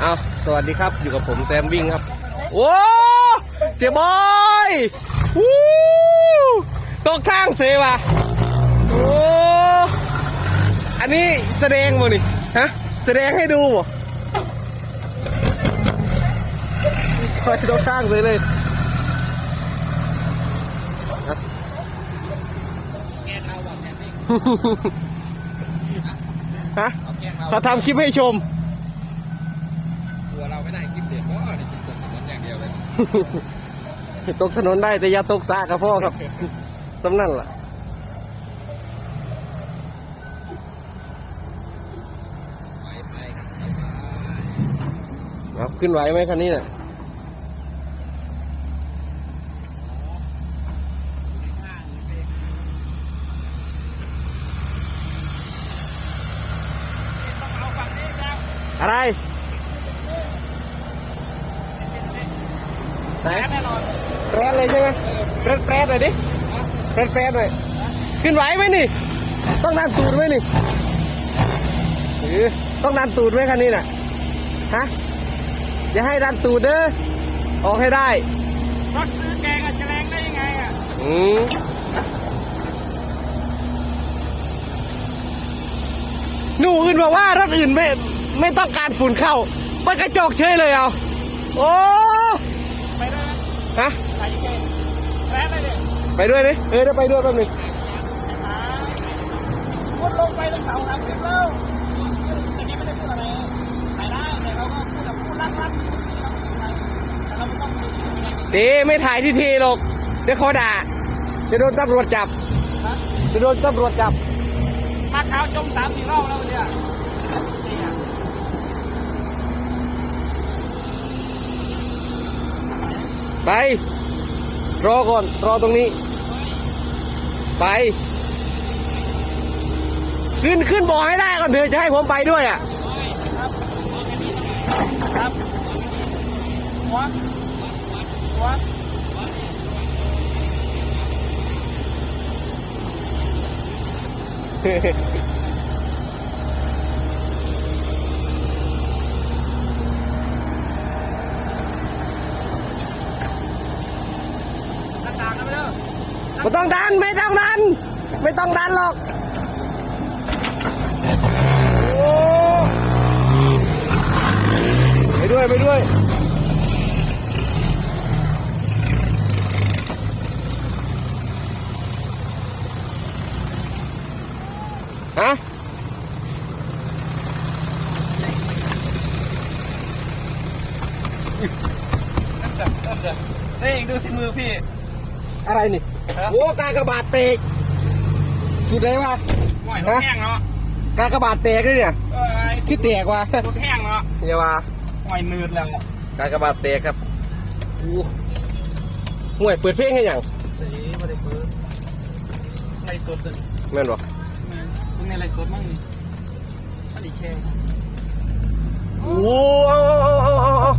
เอาสวัสดีครับอยู่กับผมแซมวิ่งครับ โอ้เสียบอยวู้ตกทางเสว่ะโอ้อันนี้แสดงบ่นี่ฮะแสดงให้ดูบ่ซอยตกทางเสยเลยฮะฮะเขาทำคลิปให้ชม ตัวเราไม่ได้คลิปเด็กเพราะว่าในคลิปตกถนนอย่างเดียวเลยตกถนนได้แต่อย่าตกสระกับพ่อครับสำนั่นล่ะไปไปครับครับขึ้นไหวไหมคันนี้น่ะอะไร ไหนแปรดเลยใช่ไหมแปรดแปรดเลยดิแปรดแปรดเลยขึ้นไหวไหมนี่ ต้องดันตูดไหมนี่เออต้องดันตูดไหมคันนี้น่ะฮะอย่าให้ดันตูดเด้อออกให้ได้รถซื้อแกงจะแรงได้ยังไงอะอืมหนูอื่นบอกว่ารถอื่นไม่ไม่ต้องการฝุ่นเข้ามันกระจกเฉยเลยเอาโอ้ไปได้ไหม ฮะไปยังไงแรงได้เลยไปด้วยดิเออเดี๋ยวไปด้วยแป๊บหนึงพุดลงไปตั้งเสาสามสิบแล้วแต่นี้ไม่ได้พูดอะไรไปได้แต่เราก็พูดแบบพูดรักรักแต่เราไม่ต้องพูดเต้ไม่ถ่ายที่ทีหรอกเดี๋ยวเขาด่าจะโดนตำรวจจับจะโดนตำรวจจับมาเท้าจมสามสี่รอบแล้วเนี่ยนี่อะ ไป รอก่อน รอตรงนี้ ไป ขึ้นขึ้นบ่อให้ได้ก่อนเถอะจะให้ผมไปด้วยอะครับหัวหัวต่างกันไปเลย ไม่ต้องดันไม่ต้องดัน ไม่ต้องดันหรอกโอ้ไปด้วยไปด้วยฮะนี่ดูสิมือพี่ อะไรนี่ฮะโอ้กากระบาดเตกสุดเลยวะห่วยรถแห้งเนาะกากระบาดเตกเลยเนี่ยเอ้ยคือแตกว่ะรถแห้งเนาะอย่าว่าห่วยนืดแล้วกากระบาดเตกครับอู้ห่วยเปิดเพลงให้หยังสีมาได้เปิดไล่สดสิแม่นบ่มึงในไล่สดมั่งนี่อันนี้แช่โอ้เอาเอาเอาเอาเอา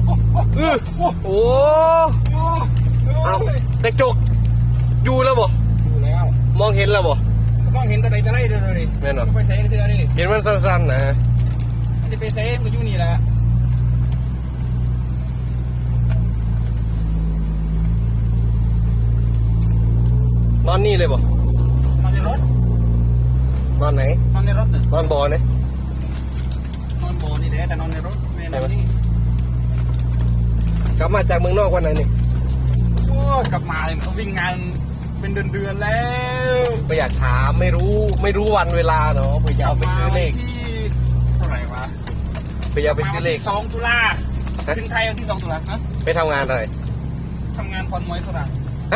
เออโอ้เอาแต่จก อยู่แล้วบ่ดูแล้วมองเห็นแล้วบ่ต้องเห็นแต่ใดแต่ไรเด้อเลยแม่นบ่ไปใส่เสื้อดิเห็นมันสั้นๆนะมันจะไปใส่มันอยู่นี่แหละนอนนี่เลยบ่นอนในรถนอนไหนนอนในรถน่ะนอนบ่อเนี่ยนอนบ่อนี่แหละแต่นอนในรถไม่นอนนี่กลับมาจากเมืองนอกวันไหนนี่โอ้ยกลับมาเลยเขาวิ่งงาน เป็นเดือนเดือนๆแล้วก็อยากถามไม่รู้ไม่รู้วันเวลาเนาะเพื่อจะเอาไปซื้อเลขมาวันที่เท่าไหร่วะเพื่อจะเอาไปซื้อเลขสองตุลาฮะ ถึงไทยวันที่สองตุลาฮะไปทำงานอะไรทำงานพรมวยสระ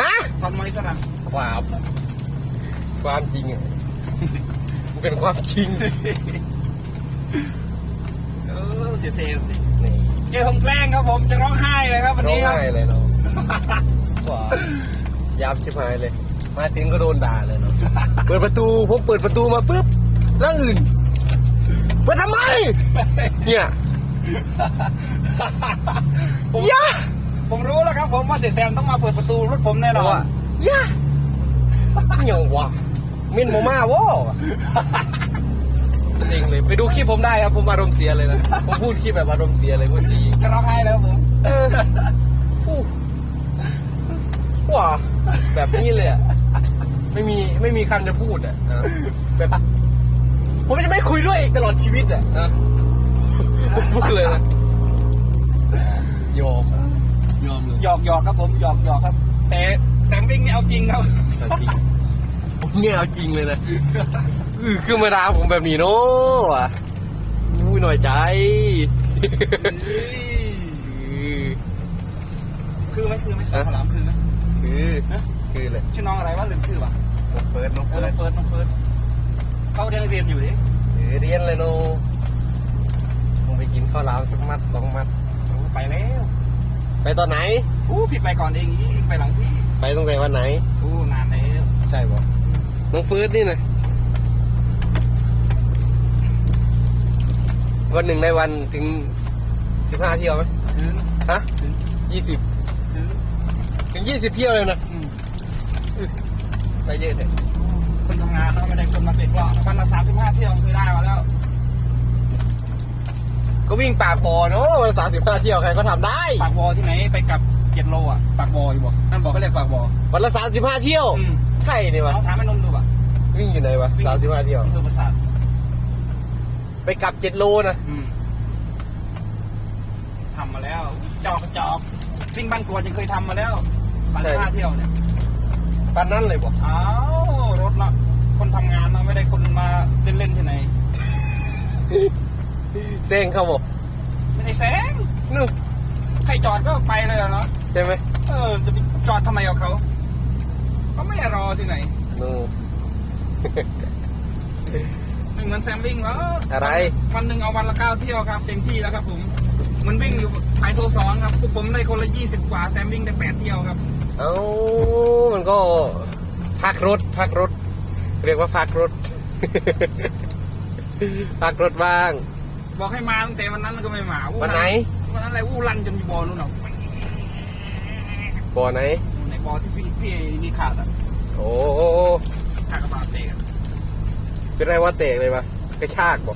ฮะพรมวยสระความความจริงอะมันเป็นความจริงเออเสียเซลนี่เจอผมแกล้งครับผมจะร้องไห้เลยครับวันร้องนี้ครับไห้เลยเนาะว้าว ยับชิบหายเลย มาถึงก็โดนด่าเลยเนาะ เปิดประตูผมเปิดประตูมาปุ๊บแล้วอื่น เปิดทำไม เนี่ยผมยะผมรู้แล้วครับ ผมว่าเสียแซมต้องมาเปิดประตูรถผมแน่นอนว่ายะยังวะมินโมมาวะเซ็งเลย ไปดูคลิปผมได้ครับ ผมอารมณ์เสียเลยนะ ผมพูดคลิปแบบอารมณ์เสียเลยพูดจริงจะร้องไห้แล้วผมเอออู้ว้า แบบนี้เลยอะไม่มีไม่มีคำจะพูดอะนะแบบผมจะไม่คุยด้วยอีกตลอดชีวิตอะนะผมพูดเลยนะยอมยอมเลยหยอกหยอกครับผมหยอกหยอกครับ แต่แซมวิ่งนี่เอาจริงครับ แต่จริงผมเนี่ยเอาจริงเลยนะเออคือมาดาผมแบบนี้เนาะว่ะอุ้ยหน่อยใจเออคือไหมคือไหมสาวขาวหลามคือไหม คือคือเลยชื่อน้องอะไรวะลืมชื่อวะน้องเฟิร์สน้องเอเฟิอร์น้อสงเฟิร์สน้องเฟิร์สเขาเรียนเรียนอยู่ดิเออเรียนเลยโนลงไปกินข้าวหลามสักมัดสองมัดไปแล้ว ไปตอนไหนอู้พี่ไปก่อนเองอีกไปหลังพี่ ไปตั้งแต่วันไหนอู้นานแล้วใช่ป่ะน้องเฟิร์สนี่นะวันหนึ่งในวันถึงสิบห้าเที่ยวไหมถึงฮะถึงยี่สิบถึงถึง ยี่สิบเที่ยวเลยนะอืมไปเยอะเลยคนทำงานเราไม่ได้คนมาเป็นก็วันละสามสิบห้าเที่ยวเคยได้มาแล้ว ก็วิ่งปากบ่อเนาะวันสามสิบห้าเที่ยวใครก็ทำได้ปากบอที่ไหนไปกับเจ็ดโลอะปากบออยู่บ่นั่นบอกเขาเรียกปากบอวันละสามสิบห้าเที่ยว อืมใช่นี่วะลองถามไอ้นนท์ดูป่ะวิ่งอยู่ไหนวะสามสิบห้าเที่ยว อำเภอประสาทไปกลับเจ็ดโลนะอืมทำมาแล้วจอกกระจอกซิ่งบ้านกวนยังเคยทำมาแล้ว สามสิบห้าเที่ยวเนี่ยปานนั้นเลยบ่อ้าวรถละคนทำงานนะไม่ได้คนมาเล่นๆที่ไหน เซ็งเขาบ่ไม่ได้แซงนู่นใครจอดก็ไปเลยอะเนาะใช่ไหมเออจะไปจอดทำไมกับเขาก็ไม่ได้รอที่ไหนนู่น ไม่เหมือนแซมวิ่งแล้วอะไร วันหนึ่งเอาวันละเก้าเที่ยวครับเต็มที่แล้วครับผมเหมันวิ่งอยู่สายโซสองครับพวกผมได้คนละยี่สิบกว่าแซมวิ่งได้แปดเที่ยวครับ เอ้ามันก็พักรถ พักรถ เรียกว่าพักรถ พักรถบ้าง บอกให้มาตั้งแต่วันนั้นก็ไม่มาอู้วันไหน วันนั้นอะไรอู้รันจนอยู่บอลนู่นน่ะบ่อไหนในบอลที่พี่พี่นี่ขาดอะโอ้ขาดกระบาดเตะอะเป็นไรว่าเตะเลยวะกระชากบ่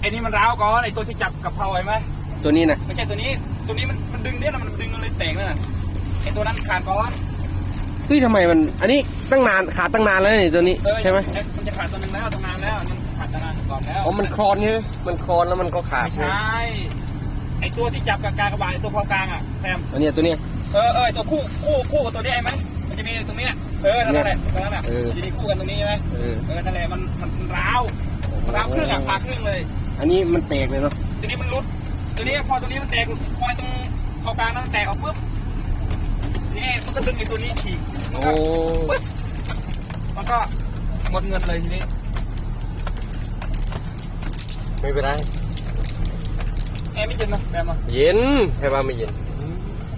ไอ้นี่มันร้าวก่อนไอ้ตัวที่จับกับเพราไว้ไหมตัวนี้นะไม่ใช่ตัวนี้ ตัวนี้มันมันดึงเด้นะมันดึงมันเลยแตกนั่นนะไอ้ตัวนั้นขาดก่อนเฮ้ยทำไมมัน อันนี้ตั้งนานขาดตั้งนานแล้วนี่ตัวนี้เออใช่ไหมมันจะขาดตัวหนึงแล้วทำงานแล้วมันขาดตั้งนานก่อนแล้วอ๋อมันคลอนใช่ไหมมันคลอนแล้วมันก็ขาดไม่ใช่ไอ้ตัวที่จับกับกากระบาดไอ้ตัวพอกลางอะแซมอันเนี้ยตัวเนี้ยเออเออไอ้ตัวคู่คู่คู่กับตัวนี้ไอ้ไหมมันจะมีตรงเนี้ยเออนั่นแหละตรงนั้นอะเออจะมีคู่กันตรงนี้ใช่ไหมเออเออนั่นแหละมันมันมันร้าวร้าวครึ่งอะขาดครึ่งเลย อันนี้มันแตกเลยเนาะตัวนี้มันรุดตัวนี้พอตัวนี้มันแตกพอตรงพอกลางนั้นมันแตกออกปุ๊บ ทีนี่มันก็ดึงไอ้ตัวนี้ฉีกโอ้ปึ๊สมันก็หมดเงินเลยทีนี้ไม่เป็นไร แอร์ไม่เย็นนะแบมอะเย็นใครว่าไม่เย็น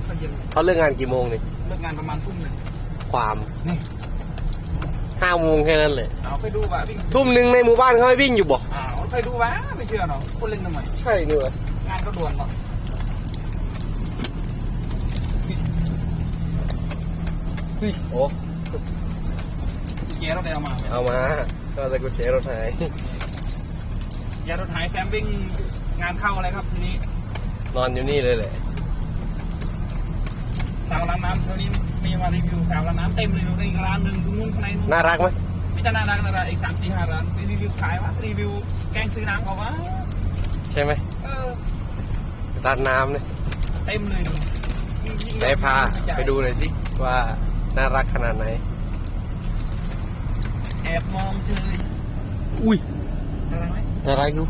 ก็เย็นเขาเลิกงานกี่โมงนี่เลิกงานประมาณทุ่มหนึ่งความนี่ห้าโมงแค่นั้นเลย เอาไปดูว่ะวิ่งทุ่มหนึ่งในหมู่บ้านเขาให้วิ่งอยู่บ่อ้าวไปดูว่ะไม่เชื่อหรอกคนเล่นทำไมใช่นี่วะงานก็ด่วนหรอก ฮ้ยโอ้เกียร์รถได้เอามาไหมเอามาก็จะกุญแจรถหายเกียร์รถหายแซมวิ่งงานเข้าอะไรครับทีนี้ นอนอยู่นี่เลยแหละสาวร้านน้ำเท่านี้มีมารีวิวสาวร้านน้ำเต็มเลยดูในร้านหนึ่งตรงนู้นข้างในนู้นน่ารักไหมพิจารณาดังนาราอีกสามสี่ห้าร้านไปรีวิวขายวะรีวิวแกงซื้อน้ำเขาวะใช่ไหมเออร้านน้ำเนี่ยเต็มเลยยิ่งยิ่งได้พาไปดูหน่อยสิว่า น่ารักขนาดไหน แอบมองเธออุ้ยอะไรไหมน่ารักดู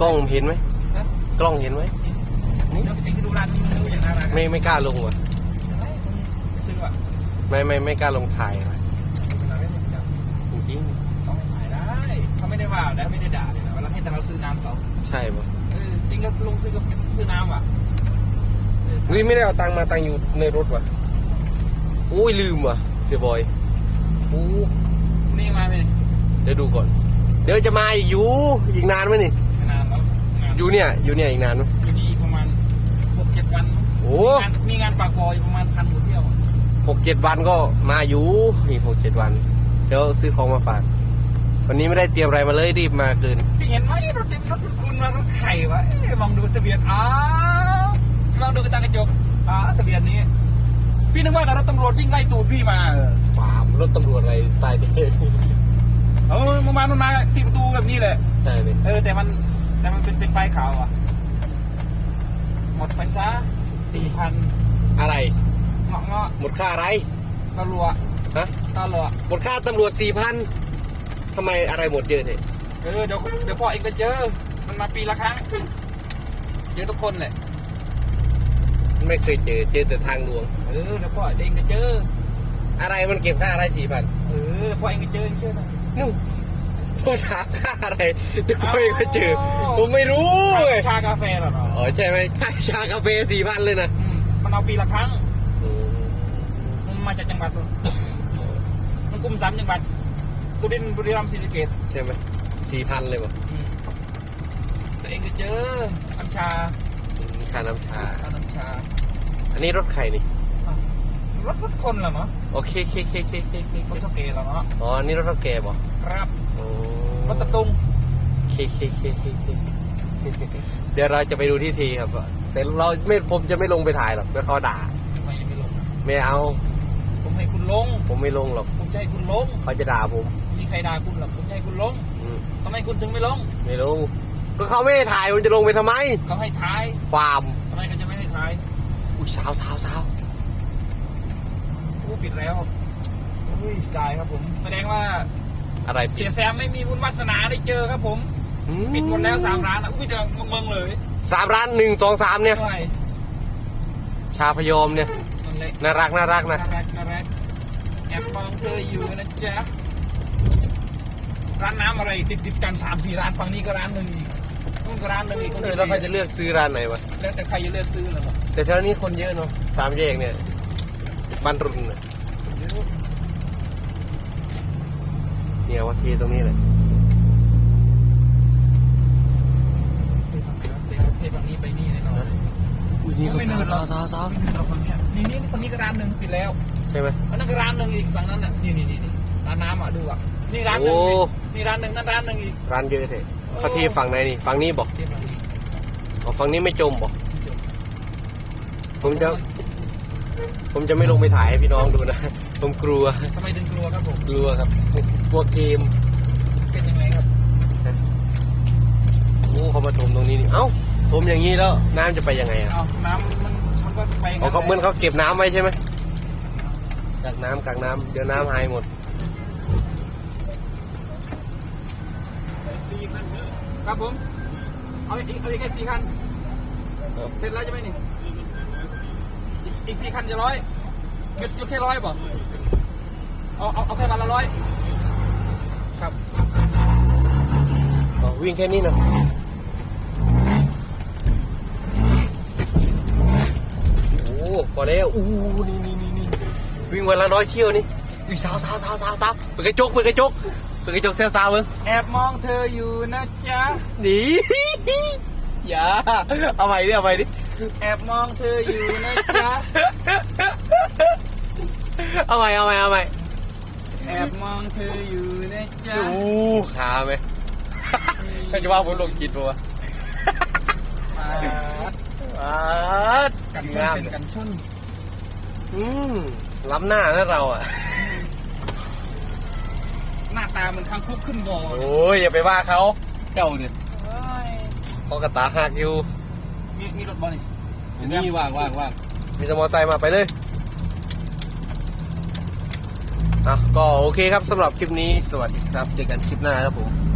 กล้องเห็นไหมฮะกล้องเห็นไหมเดี๋ยวไปติดดูร้านนู้นดูอย่างน่ารักไม่ไม่กล้าลงว่ะไปซื้อว่ะไม่ไม่ไม่กล้าลงถ่ายว่ะเราไม่ได้จับจริงเขาไม่ขายได้เขาไม่ได้ว่าแล้วไม่ได้ด่าเลยนะเวลาให้แต่เราซื้อน้ำเขาๆใช่ป่ะเออจริงก็ลงซื้อกาแฟซื้อน้ำว่ะเออนี่ไม่ได้เอาตังค์มาตังค์อยู่ในรถว่ะ อุ้ยลืมว่ะเสียบอยอู้นี่มาไหมนี่เดี๋ยวดูก่อน เดี๋ยวจะมาอีกอยู่อีกนานไหมนี่ไม่นานแล้วงานอยู่เนี่ยอยู่เนี่ยอีกนานไหมอยู่นี่อีกประมาณหกเจ็ดวันโอ้มีงานมีงานปากบอยประมาณพันกว่าเที่ยวหกเจ็ดวันก็มาอยู่อีกหกเจ็ดวัน เดี๋ยวซื้อของมาฝากวันนี้ไม่ได้เตรียมอะไรมาเลยรีบมาเกินพี่เห็นไหมรถดิบรถคุณมารถไข่วะเอ๊ะมองดูทะเบียนอ้าวมองดูกระจังกระจกอ้าวทะเบียนนี้ พี่นึกว่าแต่รถตำรวจวิ่งไล่ตูดพี่มาฟาร์มรถตำรวจอะไรสไตล์นี้เออมันมามันมาสี่ประตูแบบนี้แหละใช่เลยเออแต่มันแต่มันเป็นเป็นป้ายขาวอะ หมดไปซะสี่พันอะไรเงาะเงาะหมดค่าอะไรตะลัวฮะตะลัวหมดค่าตำรวจสี่พันทำไมอะไรหมดเยอะเถอะเออเดี๋ยวเดี๋ยวพ่อเองก็เจอ มันมาปีละครั้งเจอทุกคนแหละไม่เคยเจอเจอแต่ทางหลวง เออเดี๋ยวพ่อเองก็เจอ อะไรมันเก็บค่าอะไรสี่พันเออเดี๋ยวพ่อเองก็เจอเองเชื่อไหมนู่นผมถามค่าอะไรเดี๋ยวพ่อเองไปเจอ ผมไม่รู้ไงชากาแฟเหรอเนาะอ๋อใช่ไหมค่าชากาแฟสี่พันเลยนะอืมมันเอาปีละครั้งอืมมันมาจากจังหวัดนู่นมันกุมสามจังหวัดสุรินทร์บุรีรัมย์ศรีสะเกษใช่ไหมสี่พันเลยวะอืมตัวเองก็เจอน้ำชาอืมค่าน้ำชาค่าน้ำชา อันนี้รถใครนี่อะ รถรถคนเหรอเนาะโอเคเคเคเคเคเครถเท่าเกเหรอเนาะอ๋ออันนี้รถเท่าแกบ่ครับโอ้รถตะตุงเคเคเคเคเคเดี๋ยวเราจะไปดูที่ทีครับ แต่เราไม่ผมจะไม่ลงไปถ่ายหรอกเดี๋ยวเขาด่า ทำไมยังไม่ลงไม่เอา ผมให้คุณลง ผมไม่ลงหรอกผมจะให้คุณลง เขาจะด่าผมมีใครด่าคุณหรอกผมจะให้คุณลงอืมทำไมคุณถึงไม่ลง ไม่ลงก็เขาไม่ให้ถ่ายมันจะลงไปทำไมเขาให้ท้าย ความทำไมเขาจะไม่ให้ท้าย อุ้ยสาวสาวสาวอู้ ปิดแล้วอุ้ยสกายครับผม แสดงว่าอะไรเสียแซมไม่มีบุญวาสนาได้เจอครับผมอืปิดหมดแล้วสามร้านอะอุ้ยเจอเมืองๆเลยสามร้านหนึ่งสองสามเนี่ยด้วยชาพยอมเนี่ย นั่นแหละน่ารักน่ารักน่านะรักน่ารักแอบมองเธออยู่นะจ๊ะร้านน้ำอะไรติดติดๆกันสามสี่ร้านฝั่งนี้ก็ร้านหนึ่งอีกนู่นก็ร้านหนึ่งอีกคนเออที่แล้วใครจะเลือกซื้อร้านไหนวะ แล้วแต่ใครจะเลือกซื้อเลยครับแต่แถวนี้คนเยอะเนาะสามแยกเนี่ยบ้านรุนน่ะ เนี่ยวัดทีตรงนี้เลยเทฝั่งไหนวะเทฝั่งนี้ไปนี่แน่นอนอุ้ยนี่ก็ไม่สาเนิวนหรสาอวสาวสาวไม่มีเราฝั่งเนี้ยนี่นี่ฝั่งนี้ก็ร้านหนึ่งปิดแล้วใช่ไหมอันนั้นก็ร้านหนึ่งอีกฝั่งนั้นน่ะนี่นี่นี่นี่ร้านน้ำอะดูอะนี่ร้านหนึ่งโอ้นี่ร้านหนึ่งนั่นร้านหนึ่งอีกร้านเยอะเถอะเขาทีฝั่งไหนนี่ฝั่งนี้บอกเทฝั่งนี้อ๋อฝั่งนี้ไม่จมบอกผมจะผมจะไม่ลงไปถ่ายให้พี่น้องดูนะ ผมกลัวทำไมถึงกลัวครับผม กลัวครับ กลัวเกม เป็นยังไงครับโอ้เขามาถมตรงนี้นี่เอ้าถมอย่างนี้แล้วน้ำจะไปยังไงอะเอาน้ำมันมันก็ไปอ๋อเขาแหละเหมือนเขาเก็บน้ำไว้ใช่ไหมจากน้ำกลางน้ำเดี๋ยวน้ำหายหมดครับผม เอาอีกเอาอีกแค่สี่คัน ครับ เสร็จแล้วใช่ไหมนี่อีกอีกสี่คันจะร้อยหยุดหยุดแค่ร้อยบ่เอาเอาเอาแค่วันละร้อย ครับอ๋อวิ่งแค่นี้นะโอ้พอแล้วอู้นี่นี่นี่นี่วิ่งวันละร้อยเที่ยวนี่อุ้ยสาวสาวสาวสาวสาวเปิดกระจกเปิดกระจกเปิดกระจกเซลสาวเบิ้งแอบมองเธออยู่นะจ๊ะหนีอย่าเอาใหม่ดิเอาใหม่ดิแอบมองเธออยู่นะจ๊ะเอาใหม่เอาใหม่เอาใหม่ แอบมองเธออยู่นะจ๊ะดูขาไหมเขาจะว่าผมลงจิตปะวะอ่าอ่ากันชงามนเป็นเลยกันชนอืมล้ำหน้านะเราอะ หน้าตาเหมือนคางคุกขึ้นบ่อโอ้ยอย่าไปว่าเขาเจ้าเนี่ยเฮ้ยเขากระตาหักอยู่ มีมีรถบอลนี่นี่ว่างว่างว่างมีสมอไซค์มาไปเลย อะก็โอเคครับสำหรับคลิปนี้สวัสดีครับเจอกันคลิปหน้าครับผม